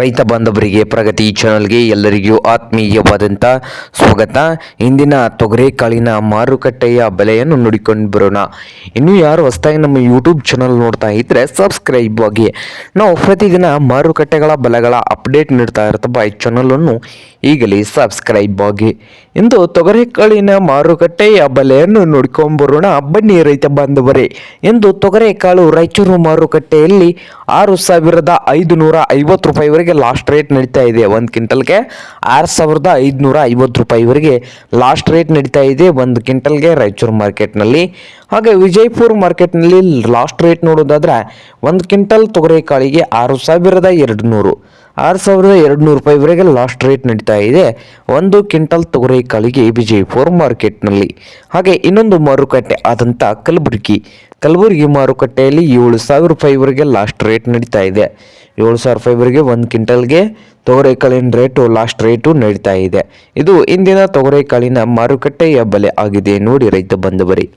ರೈತ ಬಾಂಧವರಿಗೆ, ಪ್ರಗತಿ ಚಾನಲ್ಗೆ ಎಲ್ಲರಿಗೂ ಆತ್ಮೀಯವಾದಂಥ ಸ್ವಾಗತ. ಇಂದಿನ ತೊಗರೆಕಾಳಿನ ಮಾರುಕಟ್ಟೆಯ ಬೆಲೆಯನ್ನು ನೋಡಿಕೊಂಡು ಬರೋಣ. ಇನ್ನು ಯಾರು ಹೊಸದಾಗಿ ನಮ್ಮ ಯೂಟ್ಯೂಬ್ ಚಾನಲ್ ನೋಡ್ತಾ ಇದ್ದರೆ ಸಬ್ಸ್ಕ್ರೈಬ್ ಆಗಿ. ನಾವು ಪ್ರತಿದಿನ ಮಾರುಕಟ್ಟೆಗಳ ಬೆಲೆಗಳ ಅಪ್ಡೇಟ್ ನೀಡ್ತಾ ಇರ್ತಪ್ಪ ಈ ಚಾನಲನ್ನು ಈಗಲೇ ಸಬ್ಸ್ಕ್ರೈಬ್ ಆಗಿ. ಇಂದು ತೊಗರೆಕಾಳಿನ ಮಾರುಕಟ್ಟೆಯ ಬೆಲೆಯನ್ನು ನೋಡ್ಕೊಂಬರೋಣ ಬನ್ನಿ ರೈತ ಬಾಂಧವರೇ ಎಂದು ತೊಗರೆಕಾಳು ರಾಯಚೂರು ಮಾರುಕಟ್ಟೆಯಲ್ಲಿ ಆರು ಸಾವಿರದ ಐದು ನೂರ ಐವತ್ತು ರೂಪಾಯಿವರೆಗೆ ಲಾಸ್ಟ್ ರೇಟ್ ನಡೀತಾ ಇದೆ ಒಂದು ಕ್ವಿಂಟಲ್ಗೆ ಆರು ಸಾವಿರದ ಐದುನೂರ ಐವತ್ತು ರೂಪಾಯಿವರೆಗೆ ಲಾಸ್ಟ್ ರೇಟ್ ನಡೀತಾ ಇದೆ ಒಂದು ಕ್ವಿಂಟಲ್ಗೆ ರಾಯಚೂರು ಮಾರ್ಕೆಟ್ನಲ್ಲಿ ಹಾಗೆ ವಿಜಯಪುರ ಮಾರ್ಕೆಟ್ನಲ್ಲಿ ಲಾಸ್ಟ್ ರೇಟ್ ನೋಡೋದಾದ್ರೆ ಒಂದು ಕ್ವಿಂಟಲ್ ತೊಗರೆಕಾಳಿಗೆ ಆರು ಸಾವಿರದ ಎರಡು ನೂರು ಆರು ಸಾವಿರದ ಎರಡು ನೂರು ರೂಪಾಯಿವರೆಗೆ ಲಾಸ್ಟ್ ರೇಟ್ ನಡೀತಾ ಇದೆ. ಒಂದು ಕ್ವಿಂಟಲ್ ತೊಗರೆಕಾಳಿಗೆ ವಿಜಯಪುರ ಮಾರ್ಕೆಟ್ನಲ್ಲಿ. ಹಾಗೆ ಇನ್ನೊಂದು ಮಾರುಕಟ್ಟೆ ಆದಂಥ ಕಲಬುರಗಿ. ಕಲಬುರಗಿ ಮಾರುಕಟ್ಟೆಯಲ್ಲಿ ಏಳು ಸಾವಿರ ರೂಪಾಯಿವರೆಗೆ ಲಾಸ್ಟ್ ರೇಟ್ ನಡೀತಾ ಇದೆ. ಏಳು ಸಾವಿರ ರೂಪಾಯಿವರೆಗೆ ಒಂದು ಕ್ವಿಂಟಲ್ಗೆ ತೊಗರೆಕಾಳಿನ ರೇಟು ಲಾಸ್ಟ್ ರೇಟು ನಡೀತಾ ಇದೆ. ಇದು ಇಂದಿನ ತೊಗರೆಕಾಳಿನ ಮಾರುಕಟ್ಟೆಯ ಬೆಲೆ ಆಗಿದೆ. ನೋಡಿ ರೈತ ಬಂಧುವರಿ.